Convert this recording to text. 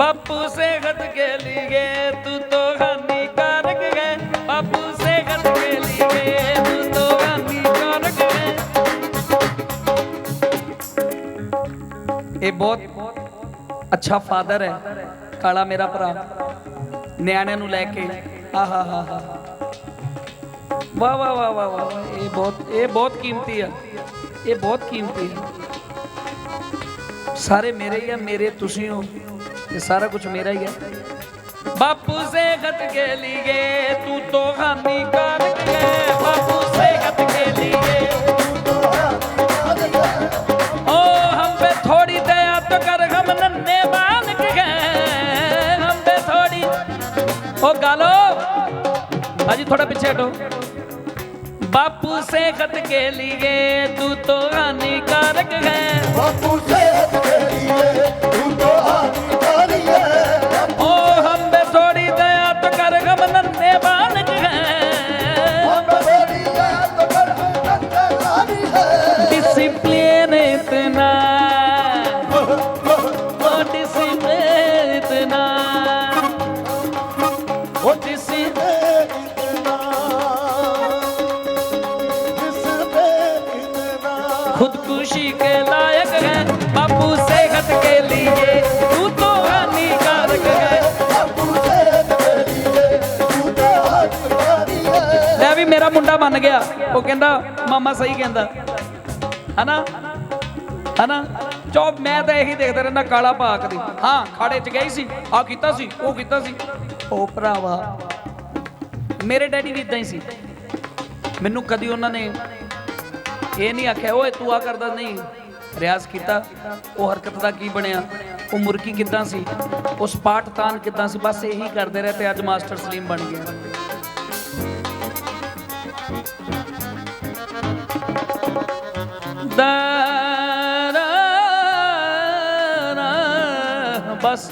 बापू सेहत के लिए तू तो हानिकारक है बापू सेहत के लिए तू तो हानिकारक है ਇਹ ਬਹੁਤ ਅੱਛਾ ਫਾਦਰ ਹੈ ਕਾਲਾ ਮੇਰਾ ਭਰਾ ਨਿਆਣਿਆਂ ਨੂੰ ਲੈ ਕੇ ਆਹਾ ਹਾ ਹਾ ਵਾਹ ਵਾਹ ਵਾਹ ਵਾਹ ਵਾਹ ਵਾਹ, ਇਹ ਬਹੁਤ ਇਹ ਬਹੁਤ ਕੀਮਤੀ ਆ ਇਹ ਬਹੁਤ ਕੀਮਤੀ ਹੈ ਸਾਰੇ ਮੇਰੇ ਹੀ ਆ ਮੇਰੇ ਤੁਸੀਂ ਹੋ ये सारा कुछ मेरा ही है बापू से गत के लिए तू तो हानिकार बापू से गत के लिए ओ हम पे थोड़ी दया तो कर हम नन्हे बाल के गए हम पे थोड़ी ओ गालो अजी थोड़ा पीछे हटो बापू से गत के लिए तू तो खुदकुशी के लायक है बापू सेहत के लिए तू तो हानिकारक है बापू सेहत के लिए तू तो हानिकारी है ਲੈ ਵੀ ਮੇਰਾ ਮੁੰਡਾ ਮੰਨ ਗਿਆ ਉਹ ਕਹਿੰਦਾ ਮਾਮਾ ਸਹੀ ਕਹਿੰਦਾ ਹਨਾ ਹਨਾ ਚੌਪ ਮੈਂ ਤਾਂ ਇਹੀ ਦੇਖਦਾ ਰਹਿੰਦਾ ਕਾਲਾ ਭਾਕ ਦੀ ਹਾਂ ਖਾੜੇ ਚ ਗਈ ਸੀ ਆ ਕੀਤਾ ਸੀ ਉਹ ਕੀਤਾ ਸੀ ਉਹ ਭਰਾਵਾ ਮੇਰੇ ਡੈਡੀ ਵੀ ਇਦਾਂ ਹੀ ਸੀ ਮੈਨੂੰ ਕਦੀ ਉਹਨਾਂ ਨੇ ਇਹ ਨਹੀਂ ਆਖਿਆ, ਓਏ, ਤੂੰ ਆ ਕਰਦਾ, ਨਹੀਂ। ਰਿਆਜ਼ ਕੀਤਾ, ਉਹ ਹਰਕਤ ਦਾ ਕੀ ਬਣਿਆ? ਉਹ ਮੁਰਕੀ ਕਿੱਦਾਂ ਸੀ? ਉਸ ਪਾਠ ਤਾਨ ਕਿੱਦਾਂ ਸੀ? ਬਸ ਇਹੀ ਕਰਦੇ ਰਹੇ ਤੇ ਅੱਜ ਮਾਸਟਰ ਸਲੀਮ ਬਣ ਗਿਆ ਦਾ, ਬਸ।